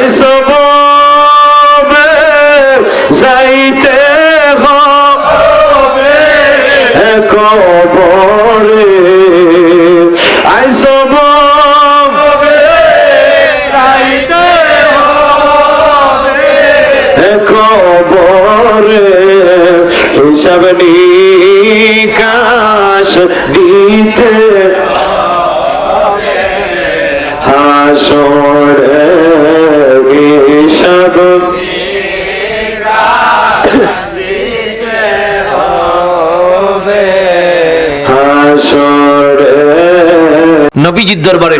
আইসবে নবীজির দরবারে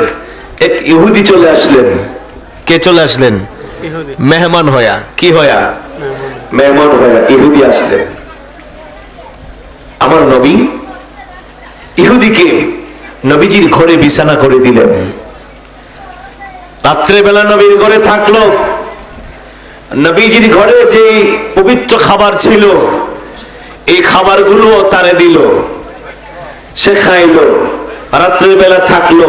এক ইহুদি চলে আসলেন। কে চলে আসলেন? মেহমান হয়া। কি হয়া? মেহমান হয়া ইহুদি আসলেন। আমার নবী ইহুদিকে নবীজির ঘরে বিছানা করে দিলেন। রাত্রেবেলা নবীর ঘরে থাকল। নবীজির ঘরে যে পবিত্র খাবার ছিল এই খাবারগুলো তারে দিল। সে খাইলো। রাত্রের বেলা থাকল।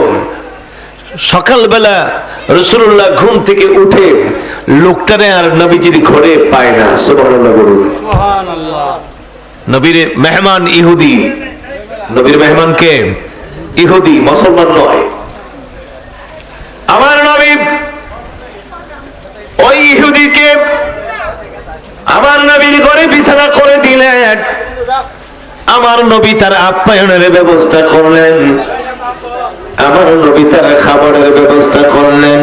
সকালবেলা রসুল্লাহ ঘুম থেকে উঠে লোকটারে আর নবীজির ঘরে পায় না নবীর মেহমান ইহুদি। নবীর মেহমান কে? ইহুদি, মুসলমান নয়। আমার নবী ওই ইহুদিকে আমার নবীর ঘরে বিছানা করে দিলেন। আমার নবী তার আপ্যায়নের ব্যবস্থা করলেন। আমার নবী তার খাবারের ব্যবস্থা করলেন।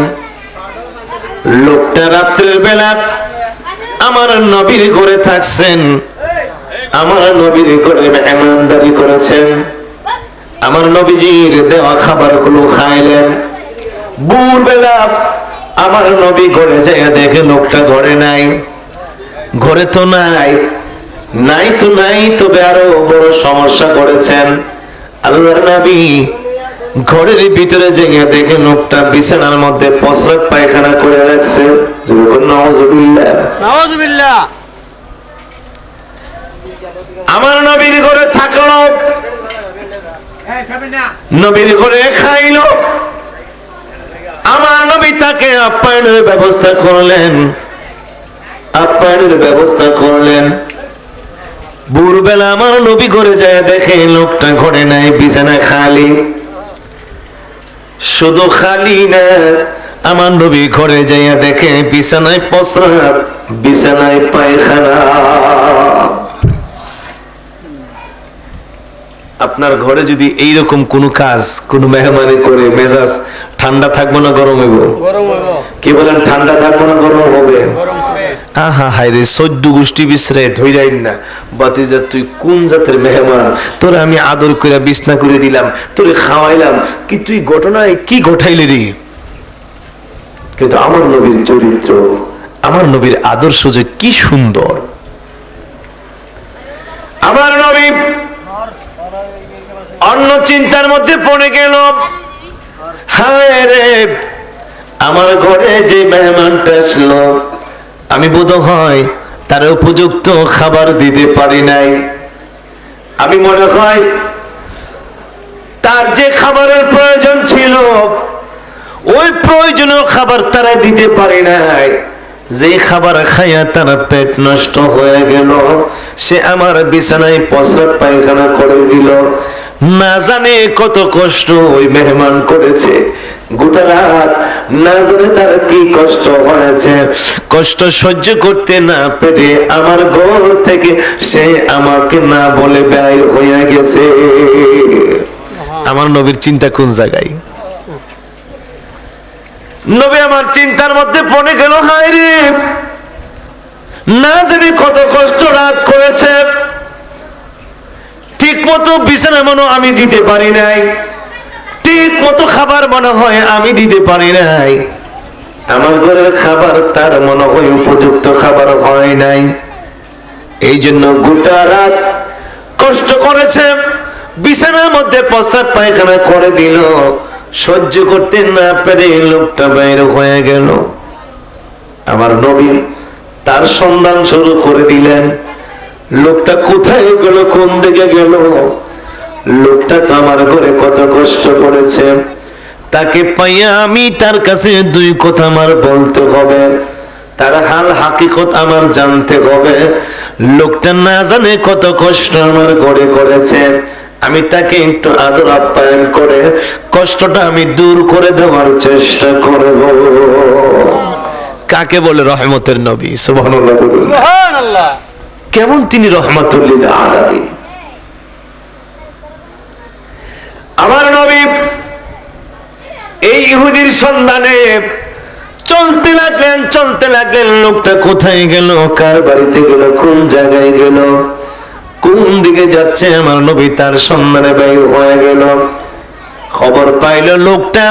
লোকটা রাত্রের বেলা আমার নবীর ঘরে থাকছেন। আমার নবীর ঘরে মেহমানদারি করেছেন। আমার নবীজির দেওয়া খাবারগুলো খাইলেন। ভোর বেলা আমার নবী ঘরে যায় দেখে লোকটা ঘরে নাই। ঘরে তো নাই। নাই তো নাই তবে আরও বড় সমস্যা করেছেন। আল্লাহর নবী ঘরের ভিতরে জেগে দেখে লোকটা বিছানার মধ্যে প্রস্রাব পায়খানা করে রাখছে। আমার নবীর ঘরে থাকল। নবীর ঘরে খাইলো। আমার নবী তাকে আপ্যায়নের ব্যবস্থা করলেন। আপ্যায়নের ব্যবস্থা করলেন। ভোরবেলা আমার নবী ঘরে যায় দেখে লোকটা ঘরে নাই বিছানা খালি। শুধু খালি না আমার নবী ঘরে যাইয়া দেখে বিছানায় প্রস্রাব বিছানায় পায়খানা। আপনার ঘরে যদি এইরকম কোনো কাজ কোনো মেহমানি করে মেজাজ ঠান্ডা থাকব না গরম হইব? কি বলেন ঠান্ডা থাকব না গরম হবে? আহা হাই রে সদ্য গোষ্ঠী বিশ্রে ধৈরাই না। বাতিজা, তুই কোন জাতের মেহমান? তোরে আমি আদর করে বিছনা করে দিলাম, তোরে খাওয়াইলাম। কি তুই ঘটনায় কি ঘটাইলি রে? কিন্তু আমার নবীর চরিত্র, আমার নবীর আদর্শ যে কি সুন্দর। আমার নবী অন্য চিন্তার মধ্যে পড়ে গেল। হায় রে আমার ঘরে যে মেহমানটা আসলো আমি বোধ হয় তার উপযুক্ত খাবার দিতে পারি নাই। আমি মনে হয় তার যে খাবারের প্রয়োজন ছিল, ওই প্রয়োজনীয় খাবার তারা দিতে পারি নাই। যে খাবার খাইয়া তার পেট নষ্ট হয়ে গেল, সে আমার বিছানায় প্রস্রাব পায়খানা করে দিল। না জানে কত কষ্ট ওই মেহমান করেছে। আমার নবীর চিন্তা কোন জায়গায়? নবী আমার চিন্তার মধ্যে পড়ে গেল, হায় রে! না জানি কত কষ্ট রাত করেছে। ঠিক মতো বিছানা মনে আমি দিতে পারি নাই। ঠিক মতো খাবার মনে হয় আমি দিতে পারি নাই। আমার ঘরের খাবার তার মনে হয় উপযুক্ত খাবার হয় নাই। এই জন্য গোটা রাত কষ্ট করেছে, বিছানার মধ্যে প্রস্তাব পায়খানা করে দিল। সহ্য করতে না পেরে লোকটা বাইরে হয়ে গেল। আমার নবী তার সন্ধান শুরু করে দিলেন। লোকটা কোথায় গেল, কোন দিকে গেল? লোকটা তো আমার ঘরে কত কষ্ট করেছে। তাকে পাইয়া আমি তার কাছে দুই কথা আমার বলতে হবে। তার হাল হাকিকত আমার জানতে হবে। লোকটা না জানে কত কষ্ট আমার ঘরে করেছে। আমি তাকে একটু আদর আপ্যায়ন করে কষ্টটা আমি দূর করে দেওয়ার চেষ্টা করব। কাকে বলে রহমতের নবী? সুবহানাল্লাহ সুবহানাল্লাহ। কেমন তিনি রহমাতুল্লিল আলামিন? আমার নবী এই ইহুদির সন্ধানে চলতে লাগলেন চলতে লাগলেন, লোকটা কোথায় গেল? কার বাড়িতে গেল? কোন জায়গায় গেল? কোন দিকে যাচ্ছে? আমার নবী তার সন্ধানে বের হয়ে গেল। খবর পাইল লোকটা,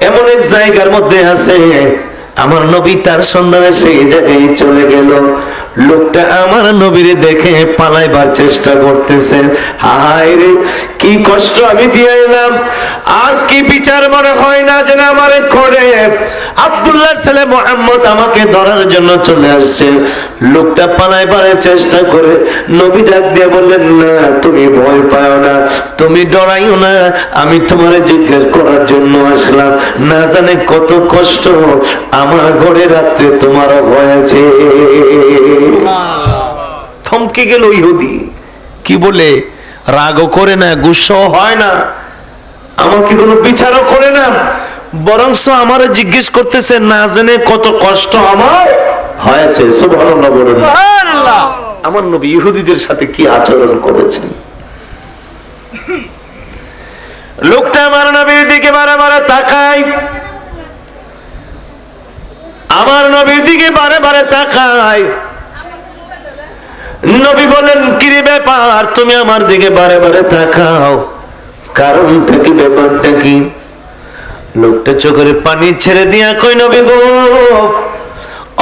এমন এক জায়গার মধ্যে আছে। আমার নবী তার সন্ধানে সেই জায়গায় চলে গেল। লোকটা আমার নবীরে দেখে পালাইবার চেষ্টা করতেছে। হায় রে কি কষ্ট আমি দিয়ে এলাম। আর কি বিচার মনে হয় না যে না আমার করে আব্দুল্লাহ ছেলে মোহাম্মদ আমাকে ধরার জন্য চলে আসছে। লোকটা পালাইবারের চেষ্টা করে নবী ডাক দিয়ে বললেন না তুমি ভয় পাও না তুমি ডরাইও না। আমি তোমার জিজ্ঞেস করার জন্য আসলাম। না জানে কত কষ্ট আমার ঘরে রাত্রে তোমার হয়েছে। থমকে গেল ইহুদি। কি বলে? রাগও করে না গুসাও হয় না। আমাকে কোনো বিচারও করে না? বরংস আমার জিজ্ঞেস করতেছে না জেনে কত কষ্ট আমার হয়েছে। আমার নবী ইহুদিদের সাথে কি আচরণ করেছেন? লোকটা আমার নবীর দিকে বারে বারে তাকায়। আমার নবীর দিকে বারে বারে তাকায়। নবী বলেন, কিরে ব্যাপার? তুমি আমার দিকে বারে বারে তাকাও। কারণটা কি ব্যাপারটা কি? লোকটা চোখের পানি ছেড়ে দিয়া কই নবী গো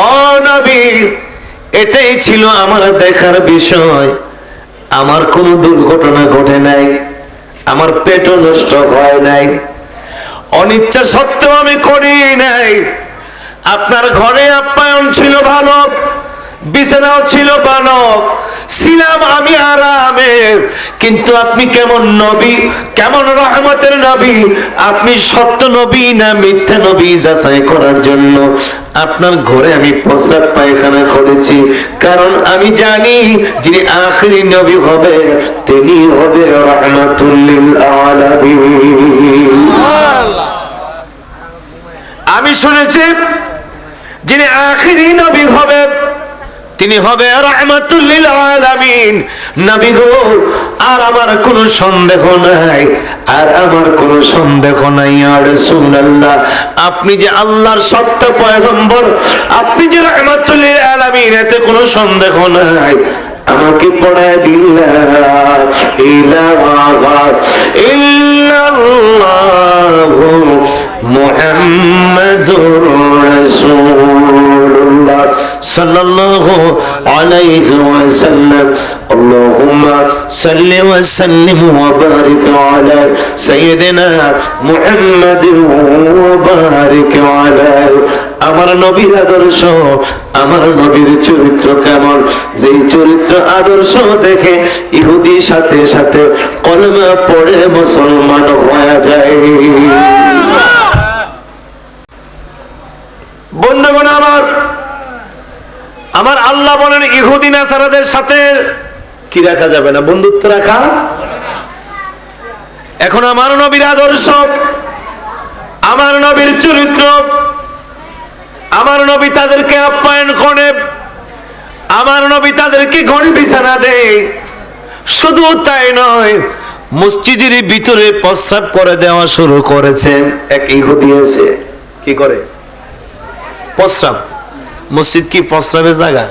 ও নবী, এটাই ছিল আমার দেখার বিষয়। আমার কোনো দুর্ঘটনা ঘটে নাই, আমার পেটও নষ্ট হয় নাই। অনিচ্ছা সত্ত্বেও আমি করি নাই। আপনার ঘরে আপ্যায়ন ছিল ভালো বিছানাও ছিল বানক ছিলাম আমি আরামে। কিন্তু আপনি কেমন নবী? কেমন রহমতের নবী? আপনি সত্য নবী না মিথ্যা নবী যাচাই করার জন্য? আপনার ঘরে আমি প্রস্রাব পায়খানা করেছি। কারণ আমি জানি যিনি আখরি নবী হবে, তিনি হবে আমি শুনেছি যিনি আখিরি নবী হবে তিনি হবে রহমাতুল্লিল আলামিন। নবী গো, আর আমার কোনো সন্দেহ নাই, আর আমার কোনো সন্দেহ নাই আর রাসূলুল্লাহ আপনি যে আল্লাহর সত্য পয়গম্বর, আপনি যে রহমাতুল্লিল আলামিন, এতে কোনো সন্দেহ নাই। আমাকে পড়ায় দিল্লাহ, ইলাহা ইল্লাল্লাহু মুহাম্মাদুর রাসূলুল্লাহ সাল্লাল্লাহু আলাইহি ওয়াসাল্লাম اللهم صل وسلم وبارك على سيدنا محمد وبارك على আমার নবীর আদর্শ আমার নবীর চরিত্র কেমন যেই চরিত্র আদর্শ দেখে ইহুদি সাথে সাথে কলমা পড়ে মুসলমান হয়ে যায় বন্ধুগণ আমার আমার আল্লাহ বলেন, ইহুদি নাসারাদের সাথে কি রাখা যাবে না? বন্ধুত্ব রাখা? এখন আমার নবীর আদর্শ, আমার নবীর চরিত্র, আমার নবী তাদেরকে আপ্যায়ন করে, আমার নবী তাদেরকে ঘরে বিছানা দেয়। শুধু তাই নয়, মসজিদের ভিতরে প্রস্রাব করে দেওয়া শুরু করেছে। এক ইহুদি এসে কি করে? প্রস্রাব। মসজিদ কি প্রস্রাবের জায়গা?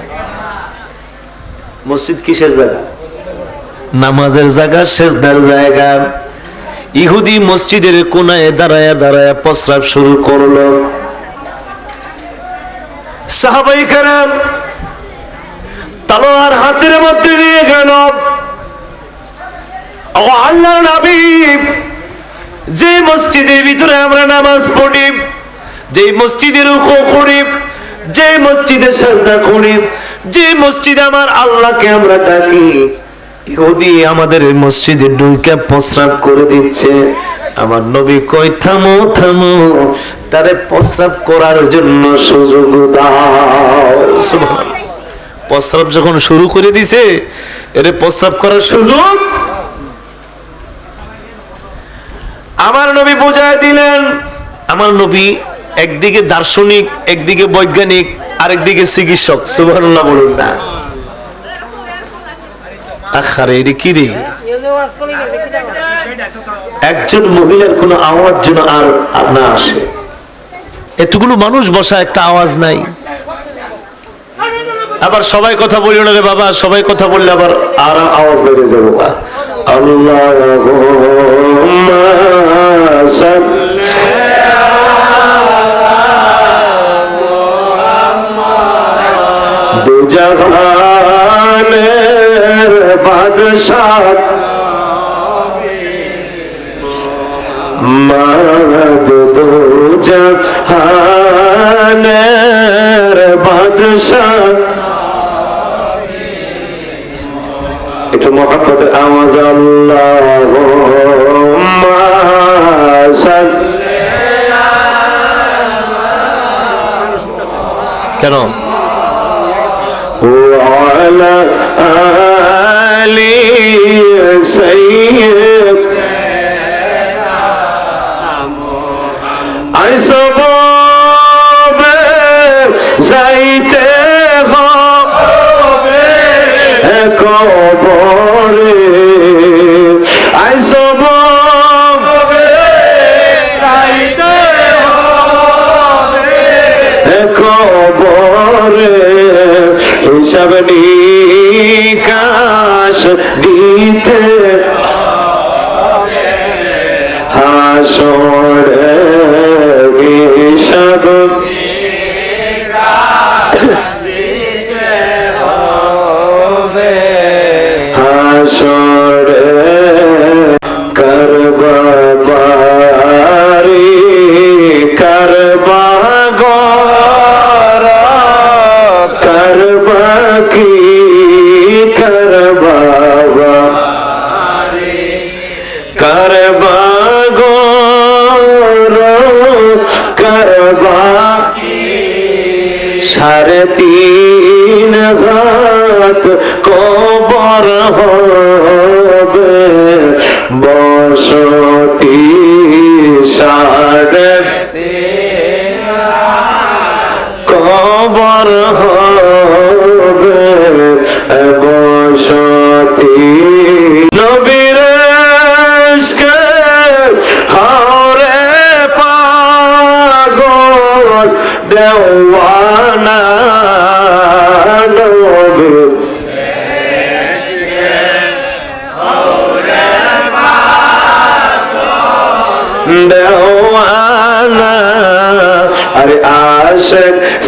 মসজিদ কিসের জায়গা? নামাজের জায়গা সেজদার জায়গা। ইহুদি মসজিদের কোনায় দাঁড়ায় দাঁড়ায় প্রস্রাব শুরু করল। সাহাবাই কারাম তালোয়ার হাতের মধ্যে নিয়ে গেল। ও আল্লাহ নবী যে মসজিদের ভিতরে আমরা নামাজ পড়ি যে মসজিদের করি যে মসজিদে সাজদা করি যে মসজিদে আমার আল্লাহকে আমরা ডাকি, ইহুদি আমাদের মসজিদে ডুইকে প্রস্রাব করে দিচ্ছে। আমার নবী কই থামো থামো, তারে প্রস্রাব করার জন্য সুযোগ দাও। প্রস্রাব যখন শুরু করে দিছে, এর প্রস্রাব করার সুযোগ? আমার নবী বোঝায় দিলেন, আমার নবী একদিকে দার্শনিক, একদিকে বৈজ্ঞানিক, আরেকদিকে চিকিৎসক। সুবহানাল্লাহ বলুন না। আখারে কি রে? একজন মহিলার কোনো আওয়াজ যেন আর না আসে। এতগুলো মানুষ বসা একটা আওয়াজ নাই। আবার সবাই কথা বলিও না রে বাবা, সবাই কথা বললে আবার আর আওয়াজ বেড়ে যাব আল্লাহ দুজাহানের বাদশাহ। মাদ দুজাহানের বাদশাহ। একটু মহাব্বতের আওয়াজ আল্লাহ কেন? وعلى آل سيدنا محمد হিসাব নিকাশ দিতে হাসরে সাড়ে তিন হাত কবর হবে। বসতি সাড়ে কবর হবে। বসতি পাগল দেওয়ানা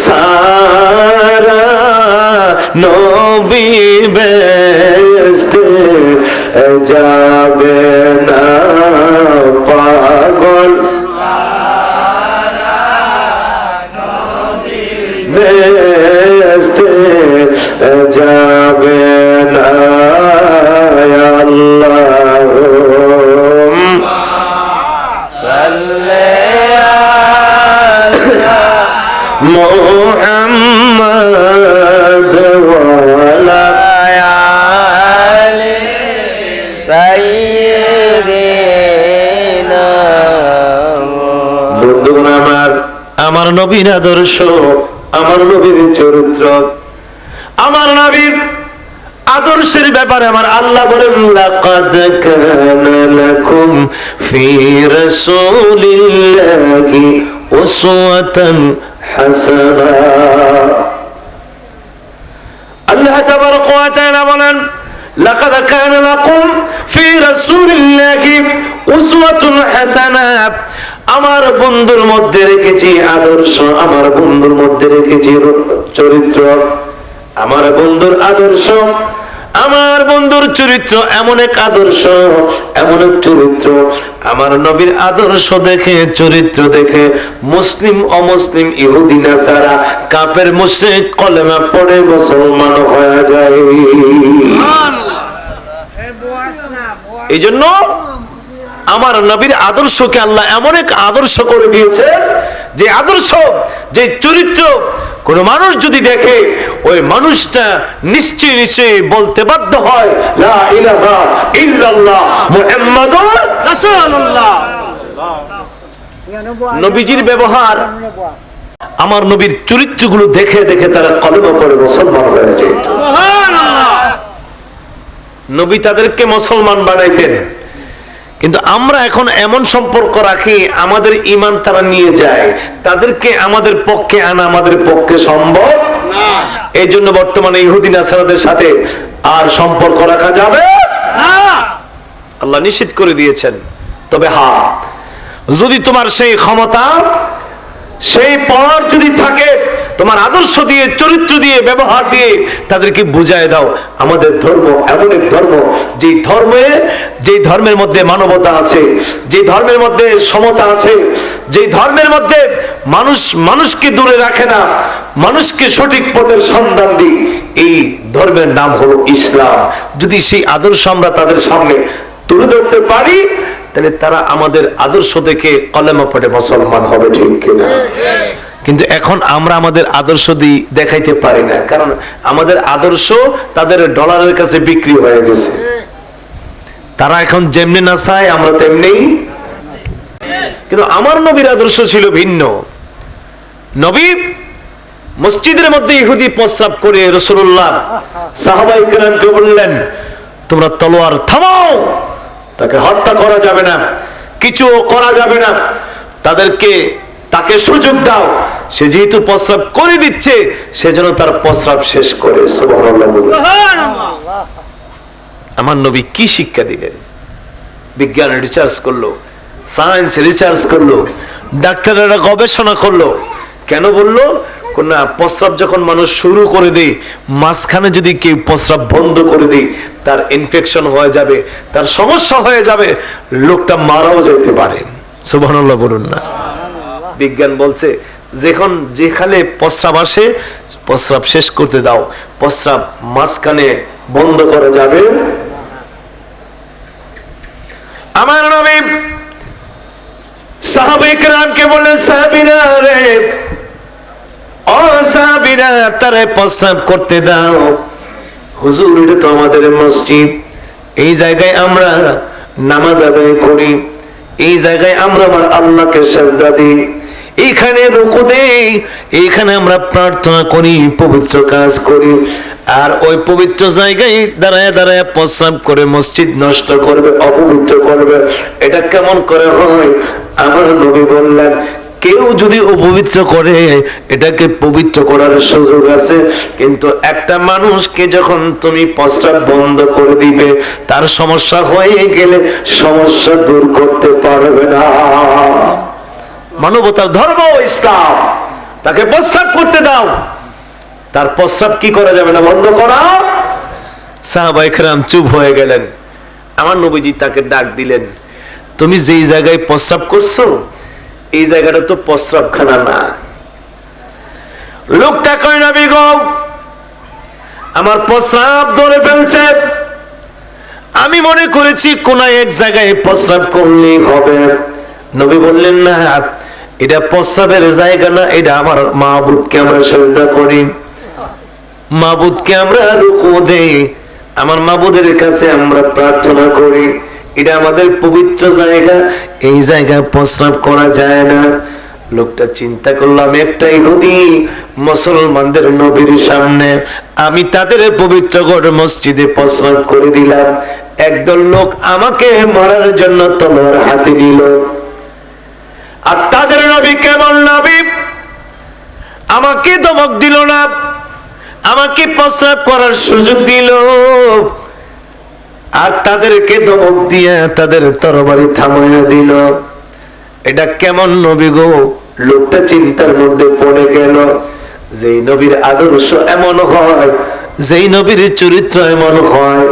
사 محمد وعلى বন্ধুগণ আমার আমার নবীর আদর্শ আমার নবীর চরিত্র আমার নবীর আদর্শের ব্যাপারে আমার আল্লাহ বলেন লাকাদ কানা লাকুম ফি রাসূলিল্লাহি উসওয়াতুন বলেন, লাকাদ কানা লাকুম ফি রাসূলিল্লাহি উসওয়াতুন হাসানা। আমার বন্ধুর মধ্যে রেখেছি আদর্শ, আমার বন্ধুর মধ্যে রেখেছি চরিত্র। আমার বন্ধুর আদর্শ আমার বন্ধুর চরিত্র এমন এক আদর্শ, এমন এক চরিত্র। আমার নবীর আদর্শ দেখে, চরিত্র দেখে মুসলিম, অমুসলিম, ইহুদি, নাসারা কাপের মুশরিক, কলেমা পড়ে মুসলমান হয়ে যায়। এই জন্য আমার নবীর আদর্শকে আল্লাহ এমন এক আদর্শ করে দিয়েছে যে আদর্শ, যে চরিত্র কোন মানুষ যদি দেখে ওই মানুষটা নিশ্চয় নিশ্চয় বলতে বাধ্য হয় লা ইলাহা ইল্লাল্লাহ মুহাম্মাদুর রাসূলুল্লাহ। নবীজির ব্যবহার আমার নবীর চরিত্রগুলো দেখে দেখে তারা কলমা পড়ে মুসলমান হয়ে যেত নবী তাদেরকে মুসলমান বানাইতেন। কিন্তু আমরা এখন এমন সম্পর্ক রাখি আমাদের ইমান তারা নিয়ে যায়। তাদেরকে আমাদের পক্ষে আনা আমাদের পক্ষে সম্ভব এই জন্য বর্তমানে ইহুদিন আসারাদের সাথে আর সম্পর্ক রাখা যাবে আল্লাহ নিশ্চিত করে দিয়েছেন। তবে হা, যদি তোমার সেই ক্ষমতা, সেই পাওয়ার যদি থাকে তোমার আদর্শ দিয়ে, চরিত্র দিয়ে, ব্যবহার দিয়ে তাদেরকে বুঝায় দাও। আমাদের ধর্ম এমন এক ধর্ম যে ধর্মে যে ধর্মের মধ্যে মানবতা আছে যে ধর্মের মধ্যে সমতা আছে যে ধর্মের মধ্যে মানুষ, মানুষকে দূরে রাখে না, মানুষকে সঠিক পথের সন্ধান দিই। এই ধর্মের নাম হলো ইসলাম। যদি সেই আদর্শ আমরা তাদের সামনে তুলে ধরতে পারি, তাহলে তারা আমাদের আদর্শ দেখে কলেমা পড়ে মুসলমান হবে, ঠিক কিনা? কিন্তু এখন আমরা আমাদের আদর্শ দিই দেখাইতে পারি না। কারণ আমাদের আদর্শ তাদের ডলারের কাছে বিক্রি হয়ে গেছে। তারা এখন যেমনি না চায়, আমরা তেমনি কিন্তু আমার নবীর আদর্শ ছিল ভিন্ন। নবী মসজিদের মধ্যে ইহুদি প্রস্রাব করে রসুল্লাহ সাহাবাই বললেন, তোমরা তলোয়ার থামাও, তাকে হত্যা করা যাবে না, কিছু করা যাবে না। তাদেরকে তাকে সুযোগ দাও। সে যেহেতু প্রস্রাব করে দিচ্ছে, সেজন্য তার প্রস্রাব শেষ করে। আমার নবী কি শিক্ষা দিলেন? বিজ্ঞান রিসার্চ করল সায়েন্স রিসার্চ করল, ডাক্তারেরা গবেষণা করল। কেন বলল? না, প্রস্রাব যখন মানুষ শুরু করে দেয়, মাঝখানে যদি কেউ প্রস্রাব বন্ধ করে দেয়, তার ইনফেকশন হয়ে যাবে, তার সমস্যা হয়ে যাবে, লোকটা মারাও যেতে পারে। সুবহানাল্লাহ বলুন না। বিজ্ঞান বলছে, যখন যেখানে প্রস্রাব আসে, প্রস্রাব শেষ করতে দাও। প্রস্রাব মাঝখানে বন্ধ করা যাবে। আমার নবী সাহাবিরা রে, ও সাহাবিরা, তারে প্রস্রাব করতে দাও। হুজুর, এটা তো আমাদের মসজিদ। এই জায়গায় আমরা নামাজ আদায় করি। এই জায়গায় আমরা আমার আল্লাহকে সাজদা দিই। এইখানে রুকু দেই এইখানে আমরা প্রার্থনা করি, পবিত্র কাজ করি। আর ওই পবিত্র জায়গায় দাঁড়ায় দাঁড়ায় প্রস্রাব করে মসজিদ নষ্ট করবে, অপবিত্র করবে। এটা কেমন করে হয়? আমার নবী বললেন, কেউ যদি অপবিত্র করে, এটাকে পবিত্র করার সুযোগ আছে। কিন্তু একটা মানুষকে যখন তুমি প্রস্রাব বন্ধ করে দিবে, তার সমস্যা হয়ে গেলে সমস্যা দূর করতে পারবে না। মানবতার ধর্ম ইসলাম। তাকে প্রস্রাব করতে দাও। তার প্রস্রাব কি করা যাবে না বন্ধ করা? সাহাবাইকরাম চুপ হয়ে গেলেন। আমার নবীজি তাকে ডাক দিলেন, তুমি যেই জায়গায় প্রস্রাব করছ, এই জায়গাটা তো প্রস্রাবখানা না। লোকটা কয়, নবী গো, আমার প্রস্রাব ধরে ফেলছে। আমি মনে করেছি কোন এক জায়গায় প্রস্রাব করলেই হবে। নবী বললেন, না এটা প্রস্রাবের জায়গা না, এটা আমার মাহবুদকে আমরা শ্রদ্ধা করি। মাহবুদকে আমরা রুকু দেই। আমার মাহবুদের কাছে আমরা প্রার্থনা করি। এটা আমাদের পবিত্র জায়গা, এই জায়গায় প্রস্রাব করা যায় না। লোকটা চিন্তা করলাম একটাই ইহুদি, মুসলমানদের নবীর সামনে আমি তাদের পবিত্র গড় মসজিদে প্রস্রাব করে দিলাম। একদল লোক আমাকে মারার জন্য তোমার হাতে নিল। আর তাদের নবী কেমন নবী? আমাকে দমক দিল না। আমাকে প্রস্রাব করার সুযোগ দিল। আর তাদেরকে দমক দিয়ে তাদের তরবারি থামাইয়া দিল। এটা কেমন নবী গো? লোকটা চিন্তার মধ্যে পড়ে গেল যেই নবীর আদর্শ এমন হয় যেই নবীর চরিত্র এমন হয়,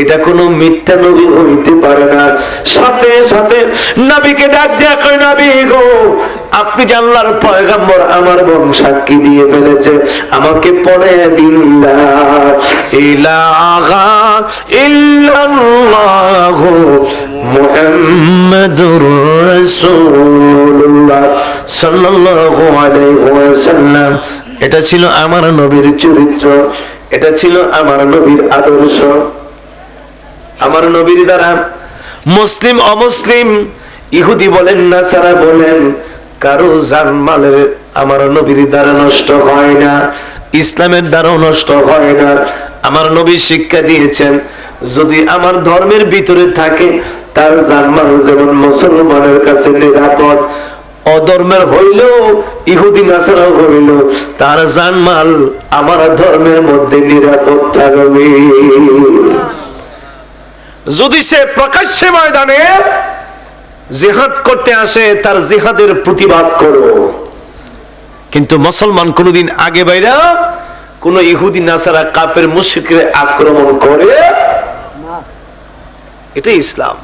এটা কোনো মিথ্যা নবী হইতে পারে না। সাথে সাথে নবীকে ডাক দেয়া কয়, নবী গো, আপনি যে আল্লাহর পয়গাম্বর, আমার বোন সাক্ষী দিয়ে ফেলেছে, আমাকে পড়ে ইলাহা ইল্লাল্লাহু মুহাম্মাদুর রাসূলুল্লাহ সাল্লাল্লাহু আলাইহি ওয়াসাল্লাম। এটা ছিল আমার নবীর চরিত্র। এটা ছিল আমার নবীর আদর্শ। আমার নবীর দ্বারা মুসলিম, অমুসলিম, ইহুদি বলেন না সারা বলেন, কারও জানমালের আমার নবীর দ্বারা নষ্ট হয় না, ইসলামের দ্বারাও নষ্ট হয় না। আমার নবী শিক্ষা দিয়েছেন, যদি আমার ধর্মের ভিতরে থাকে, তার জানমাল যেমন মুসলমানের কাছে নিরাপদ অধর্মের হইলেও ইহুদি নাসারা হইল। তার জানমাল আমার ধর্মের মধ্যে নিরাপদ থাকবে যদি সে প্রকাশ্যে ময়দানে জেহাদ করতে আসে, তার জেহাদের প্রতিবাদ করো। কিন্তু মুসলমান কোনদিন আগে বাইরা কোন ইহুদি নাসারা কাপের মুশরিকের আক্রমণ করে এটা ইসলাম।